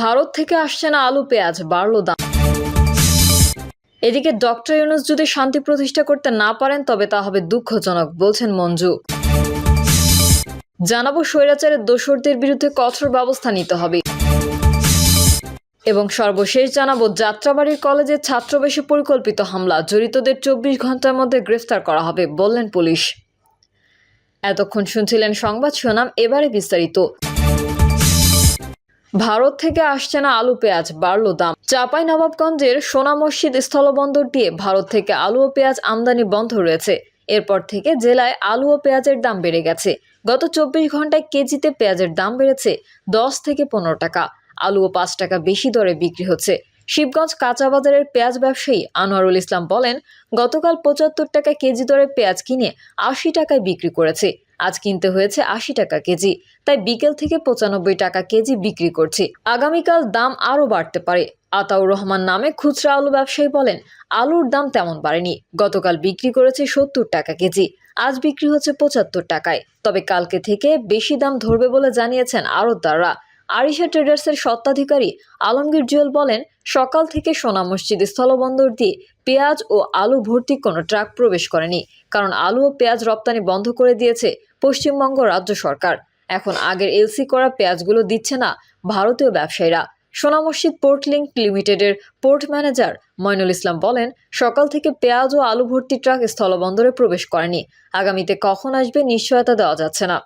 ভারত থেকে আসছে না আলু, পেঁয়াজ, বাড়লো দাম। এদিকে ডক্টর ইউনুস যদি শান্তি প্রতিষ্ঠা করতে না পারেন, তবে তা হবে দুঃখজনক, বলছেন মঞ্জু। জানাব স্বৈরাচারের দোসরদের বিরুদ্ধে কঠোর ব্যবস্থা নিতে হবে। এবং সর্বশেষ জানাব, যাত্রাবাড়ির কলেজের ছাত্রবেশে পরিকল্পিত হামলা, জড়িতদের চব্বিশ ঘণ্টার মধ্যে গ্রেফতার করা হবে, বললেন পুলিশ। এতক্ষণ শুনছিলেন সংবাদ শিরোনাম, এবারে বিস্তারিত। ভারত থেকে আসছে না আলু পেঁয়াজ, বাড়লো দাম। চাপাই নবাবগঞ্জের সোনা মসজিদ স্থলবন্দর দিয়ে ভারত থেকে আলু ও পেঁয়াজ আমদানি বন্ধ রয়েছে। এরপর থেকে জেলায় আলু ও পেঁয়াজের দাম বেড়ে গেছে। গত চব্বিশ ঘন্টায় কেজিতে পেঁয়াজের দাম বেড়েছে দশ থেকে পনেরো টাকা। আলু ও পাঁচ টাকা বেশি দরে বিক্রি হচ্ছে। শিবগঞ্জ কাঁচা বাজারের পেঁয়াজ ব্যবসায়ী আনোয়ারুল ইসলাম বলেন, গতকাল পঁচাত্তর টাকা কেজি দরে পেঁয়াজ কিনে আশি টাকায় বিক্রি করেছে। আজ কিনতে হয়েছে আশি টাকা কেজি, তাই বিকেল থেকে পঁচানব্বই টাকা কেজি বিক্রি করছি। আগামীকাল দাম আরও বাড়তে পারে। আতাউর রহমান নামে খুচরা আলু ব্যবসায়ী বলেন, আলুর দাম তেমন বাড়েনি। গতকাল বিক্রি করেছে সত্তর টাকা কেজি, আজ বিক্রি হচ্ছে পঁচাত্তর টাকায়। তবে কালকে থেকে বেশি দাম ধরবে বলে জানিয়েছেন আড়তদাররা আরিশা ট্রেডার্সের স্বত্বাধিকারী আলমগীর জুয়েল বলেন, সকাল থেকে সোনা মসজিদ স্থলবন্দর দিয়ে পেঁয়াজ ও আলু ভর্তি কোনো ট্রাক প্রবেশ করেনি, কারণ আলু ও পেঁয়াজ রপ্তানি বন্ধ করে দিয়েছে পশ্চিমবঙ্গ রাজ্য সরকার। এখন আগের এলসি করা পেঁয়াজগুলো দিচ্ছে না ভারতীয় ব্যবসায়ীরা। সোনা মসজিদ পোর্ট লিঙ্ক লিমিটেডের পোর্ট ম্যানেজার ময়নুল ইসলাম বলেন, সকাল থেকে পেঁয়াজ ও আলু ভর্তি ট্রাক স্থলবন্দরে প্রবেশ করেনি। আগামীতে কখন আসবে নিশ্চয়তা দেওয়া যাচ্ছে না।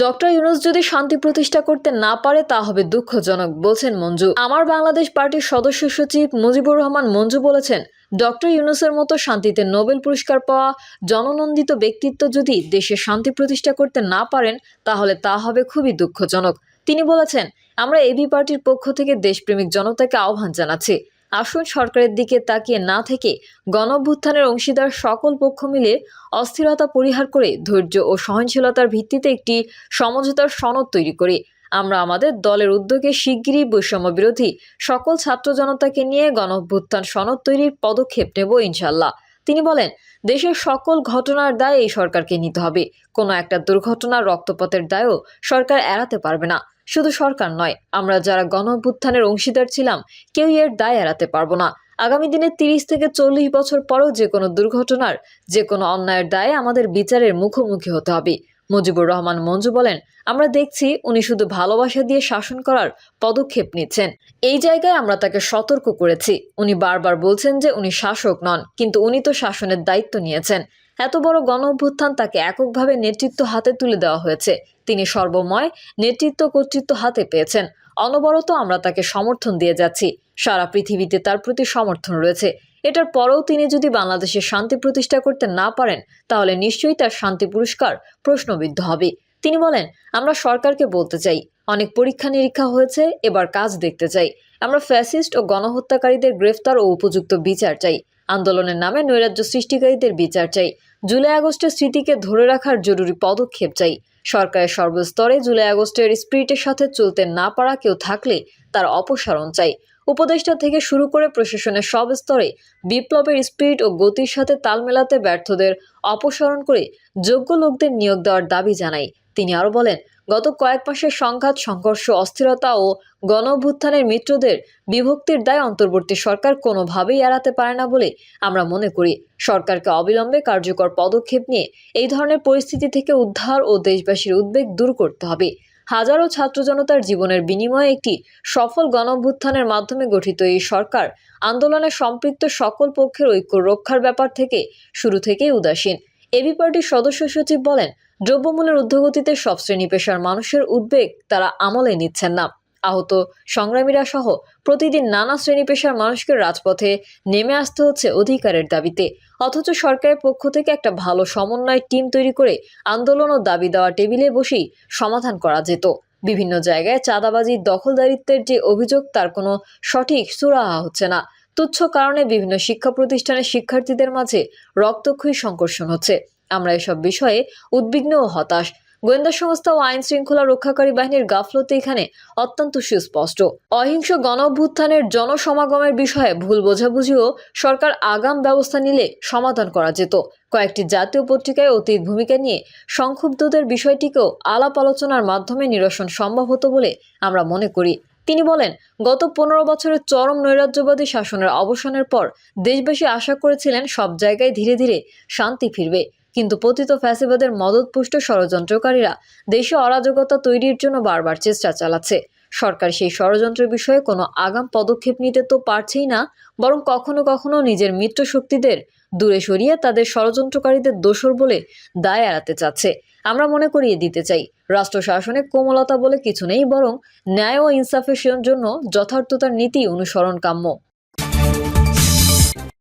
ডক্টর ইউনুস যদি শান্তি প্রতিষ্ঠা করতে না পারে, তা হবে দুঃখজনক, বলছেন মঞ্জু। আমার বাংলাদেশ পার্টির সদস্য সচিব মুজিবুর রহমান মঞ্জু বলেছেন, ডক্টর ইউনুসের মতো শান্তিতে নোবেল পুরস্কার পাওয়া জননন্দিত ব্যক্তিত্ব যদি দেশে শান্তি প্রতিষ্ঠা করতে না পারেন, তাহলে তা হবে খুবই দুঃখজনক। তিনি বলেছেন, আমরা এবি পার্টির পক্ষ থেকে দেশপ্রেমিক জনতাকে আহ্বান জানাচ্ছি। আসুন সরকারের দিকে তাকিয়ে না থেকে গণভ্যুত্থানের অংশীদার সকল পক্ষ মিলে অস্থিরতা পরিহার করে ধৈর্য ও সহনশীলতার ভিত্তিতে একটি সমঝোতার সনদ তৈরি করে। আমরা আমাদের দলের উদ্যোগে শিগগিরই বৈষম্য বিরোধী সকল ছাত্র জনতাকে নিয়ে গণঅভ্যুত্থান সনদ তৈরির পদক্ষেপ নেব ইনশাল্লাহ তিনি বলেন, দেশের সকল ঘটনার দায় এই সরকারকে নিতে হবে। কোনো একটা দুর্ঘটনার রক্তপাতের দায়ও সরকার এড়াতে পারবে না। শুধু সরকার নয়, আমরা যারা গণ অভ্যুত্থানের অংশীদার ছিলাম কেউ এর দায় এড়াতে পারব না। আগামী দিনে তিরিশ থেকে চল্লিশ বছর পরেও যে কোনো দুর্ঘটনার, যে কোনো অন্যায়ের দায়ে আমাদের বিচারের মুখোমুখি হতে হবে। মুজিবুর রহমান মঞ্জু বলেন, আমরা দেখছি উনি শুধু ভালোবাসা দিয়ে শাসন করার পদক্ষেপ নিচ্ছেন। এই জায়গায় আমরা তাকে সতর্ক করেছি। উনি বারবার বলছেন যে উনি শাসক নন, কিন্তু উনি তো শাসনের দায়িত্ব নিয়েছেন। এত বড় গণ অভ্যুত্থান তাকে এককভাবে নেতৃত্ব হাতে তুলে দেওয়া হয়েছে। তিনি সর্বময় নেতৃত্ব কর্তৃত্ব হাতে পেয়েছেন। অনবরত আমরা তাকে সমর্থন দিয়ে যাচ্ছি। সারা পৃথিবীতে তার প্রতি সমর্থন রয়েছে। এটার পরেও তিনি যদি বাংলাদেশে শান্তি প্রতিষ্ঠা করতে না পারেন, তাহলে নিশ্চয়ই তার শান্তি পুরস্কার প্রশ্নবিদ্ধ হবে। তিনি বলেন, আমরা সরকারকে বলতে চাই। অনেক পরীক্ষা নিরীক্ষা হয়েছে, এবার কাজ দেখতে চাই। আমরা ফ্যাসিস্ট ও গণহত্যাকারীদের গ্রেফতার ও উপযুক্ত বিচার চাই। আন্দোলনের নামে নৈরাজ্য সৃষ্টিকারীদের বিচার চাই। জুলাই আগস্টের স্মৃতিকে ধরে রাখার জরুরি পদক্ষেপ চাই। সরকারের সর্বস্তরে জুলাই আগস্টের স্পিরিটের সাথে চলতে না পারা কেউ থাকলে তার অপসারণ চাই। উপদেষ্টা থেকে শুরু করে প্রশাসনের সব স্তরে বিপ্লবের স্পিরিট ও গতির সাথে তাল মেলাতে ব্যর্থদের অপসারণ করে যোগ্য লোকদের নিয়োগ দেওয়ার দাবি জানাই। তিনি আরও বলেন গত কয়েক মাসের সংঘাত, সংঘর্ষ, অস্থিরতা ও গণ অভ্যুত্থানের মিত্রদের বিভক্তির দায় অন্তর্বর্তী সরকার কোনোভাবেই এড়াতে পারে না বলে আমরা মনে করি। সরকারকে অবিলম্বে কার্যকর পদক্ষেপ নিয়ে এই ধরনের পরিস্থিতি থেকে উদ্ধার ও দেশবাসীর উদ্বেগ দূর করতে হবে। হাজারো ছাত্র জনতার জীবনের বিনিময়ে একটি সফল গণঅভ্যুত্থানের মাধ্যমে গঠিত এই সরকার আন্দোলনে সম্পৃক্ত সকল পক্ষের ঐক্য রক্ষার ব্যাপার থেকে শুরু থেকেই উদাসীন। এবি পার্টির সদস্য সচিব বলেন, দ্রব্যমূল্যের ঊর্ধ্বগতিতে সব শ্রেণি পেশার মানুষের উদ্বেগ তারা আমলে নিচ্ছেন না। আহত সংগ্রামীরা সহ প্রতিদিন নানা শ্রেণি পেশার মানুষকে রাজপথে নেমে আসতে হচ্ছে অধিকারের দাবিতে। অথচ সরকারের পক্ষ থেকে একটা ভালো সমন্বয় টিম তৈরি করে আন্দোলন ও দাবি দেওয়া টেবিলে বসেই সমাধান করা যেত। বিভিন্ন জায়গায় চাঁদাবাজি দখলদারিত্বের যে অভিযোগ, তার কোনো সঠিক সুরাহা হচ্ছে না। তুচ্ছ কারণে বিভিন্ন শিক্ষা প্রতিষ্ঠানের শিক্ষার্থীদের মাঝে রক্তক্ষয়ী সংকর্ষণ হচ্ছে। আমরা এসব বিষয়ে উদ্বিগ্ন ও হতাশ। গোয়েন্দা সংস্থা ও আইন শৃঙ্খলা রক্ষাকারী বাহিনীর গাফলতি এখানে অত্যন্ত সুস্পষ্ট। অহিংস গণ অভ্যুত্থানের জনসমাগমের বিষয়ে ভুল বোঝাবুঝিও সরকার আগাম ব্যবস্থা নিলে সমাধান করা যেত। কয়েকটি জাতীয় পত্রিকায় অতীত ভূমিকা নিয়ে সংক্ষুব্ধদের বিষয়টিকেও আলাপ আলোচনার মাধ্যমে নিরসন সম্ভব হতো বলে আমরা মনে করি। তিনি বলেন, গত পনেরো বছরের চরম নৈরাজ্যবাদী শাসনের অবসানের পর দেশবাসী আশা করেছিলেন সব জায়গায় ধীরে ধীরে শান্তি ফিরবে। কিন্তু পতিত ফ্যাসিবাদের মদতপুষ্ট ষড়যন্ত্রকারীরা দেশে অরাজকতা তৈরির জন্য বারবার চেষ্টা চালাচ্ছে। সরকার সেই ষড়যন্ত্রের বিষয়ে কোনো আগাম পদক্ষেপ নিতে তো পারছেই না, বরং কখনো কখনো নিজের মিত্রশক্তিদের দূরে সরিয়ে তাদের ষড়যন্ত্রকারীদের দোষর বলে দায় এড়াতে চাচ্ছে। আমরা মনে করিয়ে দিতে চাই, রাষ্ট্র শাসনে কোমলতা বলে কিছু নেই, বরং ন্যায় ও ইনসাফের জন্য যথার্থতার নীতি অনুসরণ কাম্য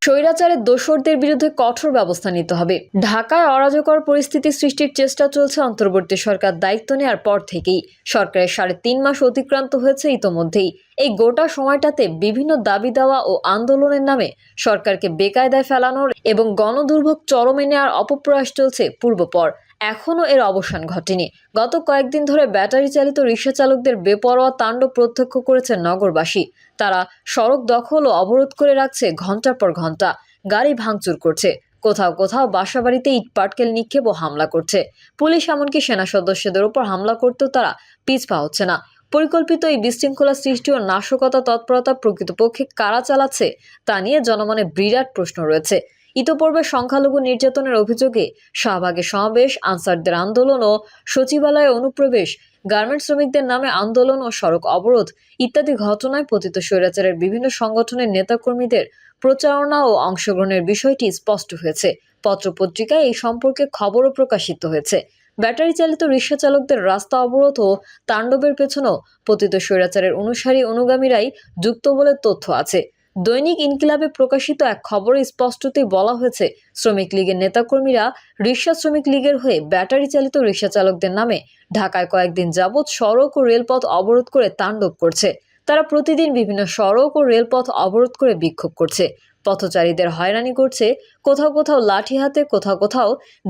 স্বৈরাচারের দোসরদের বিরুদ্ধে কঠোর ব্যবস্থা নিতে হবে। ঢাকায় অরাজকর পরিস্থিতি সৃষ্টির চেষ্টা চলছে অন্তর্বর্তী সরকার দায়িত্ব নেওয়ার পর থেকেই। সরকারের সাড়ে তিন মাস অতিক্রান্ত হয়েছে ইতোমধ্যেই। এই গোটা সময়টাতে বিভিন্ন দাবি দেওয়া ও আন্দোলনের নামে সরকারকে বেকায়দায় ফেলানোর এবং গণদুর্ভোগ চরমে নেওয়ার অপপ্রয়াস চলছে পূর্বপর এখনও এর অবসান ঘটেনি। গত কয়েকদিন ধরে ব্যাটারি চালিত রিক্সা চালকদের বেপরোয়া তাণ্ডব প্রত্যক্ষ করেছে নগরবাসী। তারা সড়ক দখল ও অবরোধ করে রাখছে ঘণ্টার পর ঘণ্টা গাড়ি ভাঙচুর করছে। কোথাও কোথাও বাসাবাড়িতে ইট পাটকেল নিক্ষেপ ও হামলা করছে। পুলিশ এমনকি সেনা সদস্যদের উপর হামলা করতেও তারা পিছপা হচ্ছে না। পরিকল্পিত এই বিশৃঙ্খলা সৃষ্টি ও নাশকতা তৎপরতা প্রকৃতপক্ষে কারা চালাচ্ছে তা নিয়ে জনমনে বিরাট প্রশ্ন রয়েছে। ইতোপূর্বে সংখ্যালঘু নির্যাতনের অভিযোগে শাহবাগে সমাবেশ, আনসারদের আন্দোলন ও সচিবালয়ে অনুপ্রবেশ গার্মেন্ট শ্রমিকদের নামে আন্দোলন ও সড়ক অবরোধ ইত্যাদি ঘটনায় পতিত স্বৈরাচারের বিভিন্ন সংগঠনের নেতাকর্মীদের প্রচারণা ও অংশগ্রহণের বিষয়টি স্পষ্ট হয়েছে। পত্রপত্রিকায় এই সম্পর্কে খবরও প্রকাশিত হয়েছে। ব্যাটারি চালিত রিক্সা চালকদের রাস্তা অবরোধ ও তাণ্ডবের পেছনেও পতিত স্বৈরাচারের অনুসারী অনুগামীরাই যুক্ত বলে তথ্য আছে। দৈনিক ইনকিলাবে প্রকাশিত এক খবরে স্পষ্টতই বলা হয়েছে, শ্রমিক লীগের নেতাকর্মীরা রিক্সা শ্রমিক লীগের হয়ে ব্যাটারি চালিত রিক্সা চালকদের নামে ঢাকায় কয়েকদিন যাবৎ সড়ক ও রেলপথ অবরোধ করে তাণ্ডব করছে। তারা প্রতিদিন বিভিন্ন সড়ক ও রেলপথ অবরোধ করে বিক্ষোভ করছে। পথচারীদের হয়রানি করছে, কোথাও কোথাও লাঠি হাতে, কোথাও কোথাও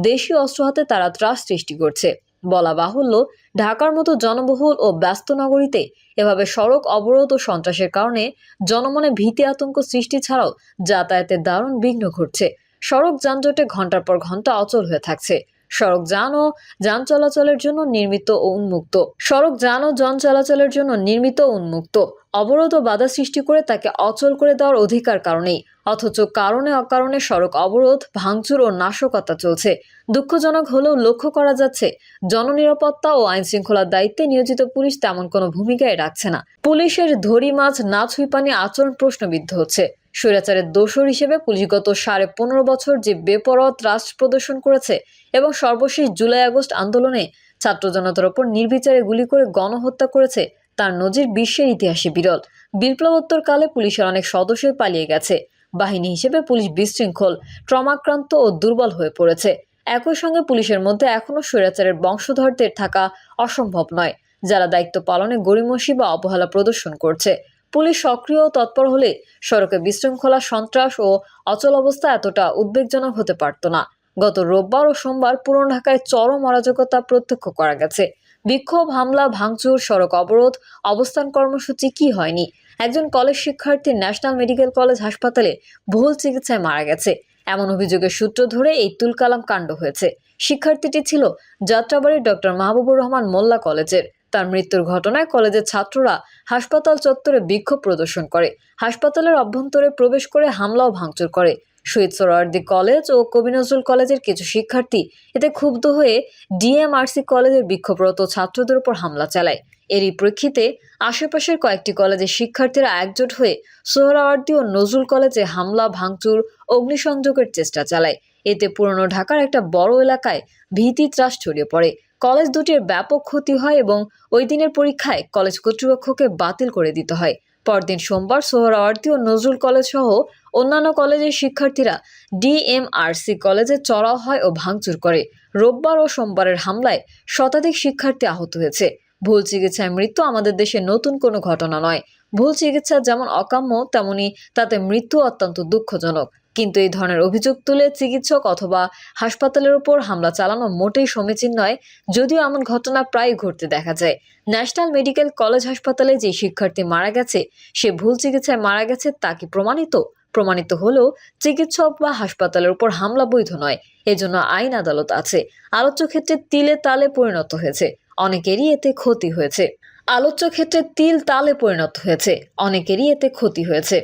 দেশীয় অস্ত্র হাতে তারা ত্রাস সৃষ্টি করছে। বলা বাহুল্য, ঢাকার মতো জনবহুল ও ব্যস্ত নগরীতে এভাবে সড়ক অবরোধ ও সন্ত্রাসের কারণে জনমনে ভীতি আতঙ্ক সৃষ্টি ছাড়াও যাতায়াতের দারুণ বিঘ্ন ঘটছে। সড়ক যানজটে ঘণ্টার পর ঘণ্টা অচল হয়ে থাকছে। সড়ক যান ও যান চলাচলের জন্য নির্মিত ও উন্মুক্ত। সড়ক যান ও যান চলাচলের জন্য নির্মিত উন্মুক্ত। অবরোধ ও বাধা সৃষ্টি করে তাকে অচল করে দেওয়ার অধিকার কারণেই, অথচ কারণে অকারণে সড়ক অবরোধ, ভাঙচুর ও নাশকতা চলছে। দুঃখজনক হলেও লক্ষ্য করা যাচ্ছে, জননিরাপত্তা ও আইন শৃঙ্খলার দায়িত্বে নিয়োজিত পুলিশ তেমন কোনো ভূমিকায় রাখছে না। পুলিশের ধরি মাছ না ছুঁই পানি আচরণ প্রশ্নবিদ্ধ হচ্ছে। স্বৈরাচারের দোষর হিসেবে পুলিশ গত সাড়ে পনেরো বছর যে বেপরোয়া ত্রাস প্রদর্শন করেছে এবং সর্বশেষ জুলাই আগস্ট আন্দোলনে ছাত্র জনতার ওপর নির্বিচারে গুলি করে গণহত্যা করেছে, তার নজির বিশ্বের ইতিহাসে বিরল। বিপ্লবোত্তর কালে পুলিশের অনেক সদস্যই পালিয়ে গেছে। বাহিনী হিসেবে পুলিশ বিশৃঙ্খল, ট্রমাক্রান্ত ও দুর্বল হয়ে পড়েছে। একই সঙ্গে পুলিশের মধ্যে এখনও স্বৈরাচারের বংশধরদের থাকা অসম্ভব নয়, যারা দায়িত্ব পালনে গরিমসি বা অবহেলা প্রদর্শন করছে। পুলিশ সক্রিয় তৎপর হলে সড়কে বিশৃঙ্খলা, সন্ত্রাস ও অচল অবস্থা এতটা উদ্বেগজনক হতে পারত না। গত রোববার ও সোমবার পুরনো ঢাকায় চরম অরাজকতা প্রত্যক্ষ করা গেছে। বিক্ষোভ, হামলা, ভাঙচুর, সড়ক অবরোধ, অবস্থান কর্মসূচি কি হয়নি? একজন কলেজ শিক্ষার্থী ন্যাশনাল মেডিকেল কলেজ হাসপাতালে ভুল চিকিৎসায় মারা গেছে। এমন অভিযোগের সূত্র ধরে এই তুলকালাম কাণ্ড হয়েছে। শিক্ষার্থীটি ছিল যাত্রাবাড়ির ডক্টর মাহবুবুর রহমান মোল্লা কলেজের। তার মৃত্যুর ঘটনায় কলেজের ছাত্ররা হাসপাতাল চত্বরে বিক্ষোভ প্রদর্শন করে। হাসপাতালের অভ্যন্তরে প্রবেশ করে হামলা ও ভাঙচুর করে। শহীদ সোহরাওয়ার্দী কলেজ ও কবি নজরুল কলেজের কিছু শিক্ষার্থী এতে ক্ষুব্ধ হয়ে ডিএমআরসি কলেজের বিক্ষোভরত ছাত্রদের উপর হামলা চালায়। এরই প্রেক্ষিতে আশেপাশের কয়েকটি কলেজের শিক্ষার্থীরা একজোট হয়ে সোহরাওয়ার্দী ও নজরুল কলেজে হামলা, ভাঙচুর, অগ্নিসংযোগের চেষ্টা চালায়। এতে পুরনো ঢাকার একটা বড় এলাকায় ভীতি ত্রাস ছড়িয়ে পড়ে। কলেজ দুটির ব্যাপক ক্ষতি হয় এবং ওই দিনের পরীক্ষায় কলেজ কর্তৃপক্ষকে বাতিল করে দিতে হয়। পরদিন সোমবার সোহরাওয়ার্দী ও নজরুল কলেজ সহ অন্যান্য কলেজের শিক্ষার্থীরা ডিএমআরসি কলেজে চড়াও হয় ও ভাঙচুর করে। রোববার ও সোমবারের হামলায় শতাধিক শিক্ষার্থী আহত হয়েছে। ভুল চিকিৎসায় মৃত্যু আমাদের দেশে নতুন কোনো ঘটনা নয়। ভুল চিকিৎসা যেমন অকাম্য, তেমনি তাতে মৃত্যু অত্যন্ত দুঃখজনক। কিন্তু এই ধরনের অভিযোগ তুলে চিকিৎসক অথবা হাসপাতালের উপর হামলা চালানো মোটেই সমীচীন নয়, যদিও এমন ঘটনা প্রায় ঘটতে দেখা যায়। ন্যাশনাল মেডিকেল কলেজ হাসপাতালে যে শিক্ষার্থী মারা গেছে, সে ভুল চিকিৎসায় মারা গেছে তা কি প্রমাণিত? প্রমাণিত হলেও চিকিৎসক বা হাসপাতালের উপর হামলা বৈধ নয়, এজন্য আইন আদালত আছে। আলোচ্য ক্ষেত্রে তিলে তালে পরিণত হয়েছে, অনেকেরই এতে ক্ষতি হয়েছে। আলোচ্য ক্ষেত্রে তিল তালে পরিণত হয়েছে, অনেকেরই এতে ক্ষতি হয়েছে।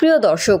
প্রিয় দর্শক